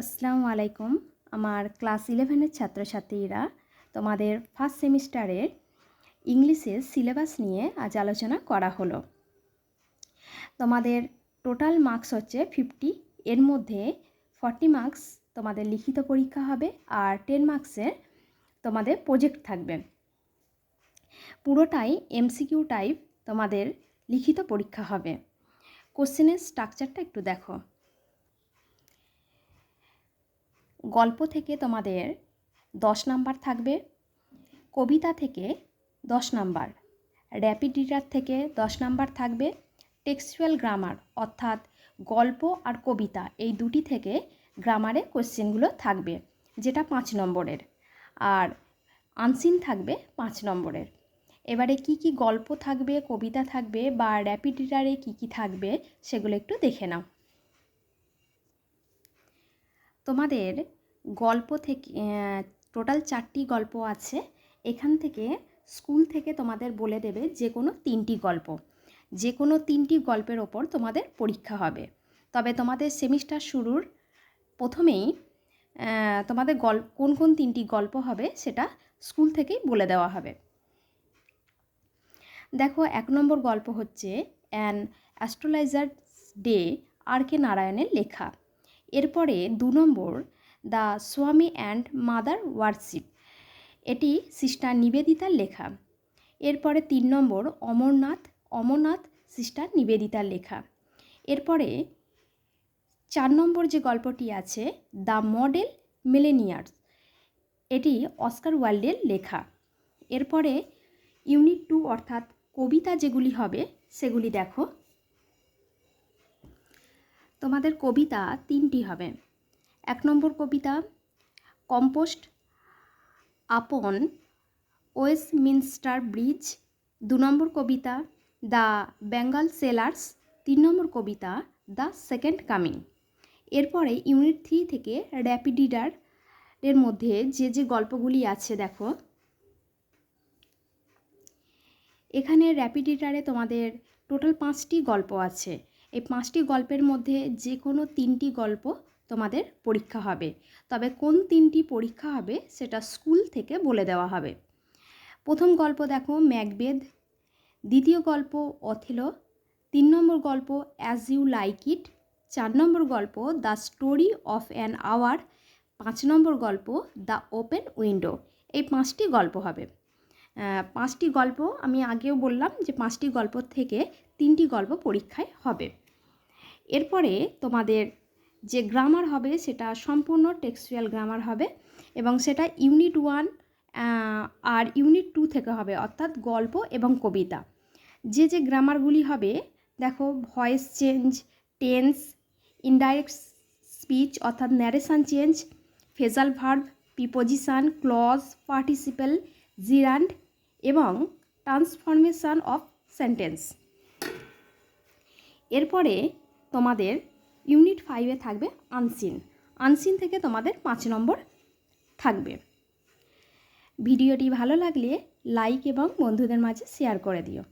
আসসালামু আলাইকুম। আমার ক্লাস ইলেভেনের ছাত্রছাত্রীরা তোমাদের ফার্স্ট সেমিস্টারের ইংলিশের সিলেবাস নিয়ে আজ আলোচনা করা হলো। তোমাদের টোটাল মার্কস হচ্ছে ফিফটি এর মধ্যে ফর্টি মার্কস তোমাদের লিখিত পরীক্ষা হবে আর টেন মার্কসের তোমাদের প্রজেক্ট থাকবে। পুরোটাই এমসিকিউ টাইপ তোমাদের লিখিত পরীক্ষা হবে। কোশ্চেনের স্ট্রাকচারটা একটু দেখো। গল্প থেকে তোমাদের দশ নাম্বার থাকবে, কবিতা থেকে দশ নাম্বার র্যাপিড রিডার থেকে দশ নাম্বার থাকবে টেক্সচুয়াল গ্রামার অর্থাৎ গল্প আর কবিতা এই দুটি থেকে গ্রামারে কোশ্চেনগুলো থাকবে, যেটা পাঁচ নম্বরের। আর আনসিন থাকবে পাঁচ নম্বরের। এবারে কি কি গল্প থাকবে, কবিতা থাকবে বা র্যাপিড রিডারে কী কী থাকবে সেগুলো একটু দেখে নাও। তোমাদের গল্প থেকে টোটাল চারটি গল্প আছে। এখান থেকে স্কুল থেকে তোমাদের বলে দেবে যে কোনো তিনটি গল্প। যে কোনো তিনটি গল্পের ওপর তোমাদের পরীক্ষা হবে। তবে তোমাদের সেমিস্টার শুরুর প্রথমেই তোমাদের গল্প কোন কোন তিনটি গল্প হবে সেটা স্কুল থেকেই বলে দেওয়া হবে। দেখো, এক নম্বর গল্প হচ্ছে an astrologer's day R K নারায়ণের লেখা। এরপরে দু নম্বর, the Swami and mother worship এটি সিস্টার নিবেদিতার লেখা। এরপরে তিন নম্বর, অমরনাথ অমরনাথ সিস্টার নিবেদিতার লেখা। এরপরে চার নম্বর যে গল্পটি আছে, দ্য মডেল মিলেনিয়ার্স, এটি অস্কার ওয়াইল্ডের লেখা। এরপরে ইউনিট টু অর্থাৎ কবিতা যেগুলি হবে, সেগুলি দেখো। তোমাদের কবিতা তিনটি হবে। এক নম্বর কবিতা, কম্পোস্ট, আপন, ওয়েস্টমিনস্টার ব্রিজ। দু নম্বর কবিতা, দ্য বেঙ্গল সেলার্স। তিন নম্বর কবিতা, দ্য সেকেন্ড কামিং। এরপরে ইউনিট থ্রি থেকে র্যাপিডিডার এর মধ্যে যে যে গল্পগুলি আছে দেখো। এখানে র্যাপিডিটারে তোমাদের টোটাল পাঁচটি গল্প আছে। এই পাঁচটি গল্পের মধ্যে যে কোনো তিনটি গল্প তোমাদের পরীক্ষা হবে। তবে কোন তিনটি পরীক্ষা হবে সেটা স্কুল থেকে বলে দেওয়া হবে। প্রথম গল্প দেখো ম্যাকবেদ দ্বিতীয় গল্প, অথেলো। তিন নম্বর গল্প, অ্যাজ ইউ লাইক ইট। চার নম্বর গল্প, the story of an hour. পাঁচ নম্বর গল্প, দ্য ওপেন উইন্ডো। এই পাঁচটি গল্প হবে। পাঁচটি গল্প আমি আগেও বললাম যে পাঁচটি গল্প থেকে তিনটি গল্প পরীক্ষায় হবে। এরপরে তোমাদের যে গ্রামার হবে সেটা সম্পূর্ণ টেক্সচুয়াল গ্রামার হবে এবং সেটা ইউনিট ওয়ান আর ইউনিট টু থেকে হবে, অর্থাৎ গল্প এবং কবিতা। যে যে গ্রামারগুলি হবে, দেখো voice change, tense, indirect speech, অর্থাৎ narration change, phrasal verb preposition, clause, participle gerund এবং ট্রান্সফরমেশান অফ সেন্টেন্স। এরপরে তোমাদের ইউনিট ফাইভে থাকবে আনসিন। আনসিন থেকে তোমাদের পাঁচ নম্বর থাকবে। ভিডিওটি ভালো লাগলে লাইক এবং বন্ধুদের মাঝে শেয়ার করে দিও।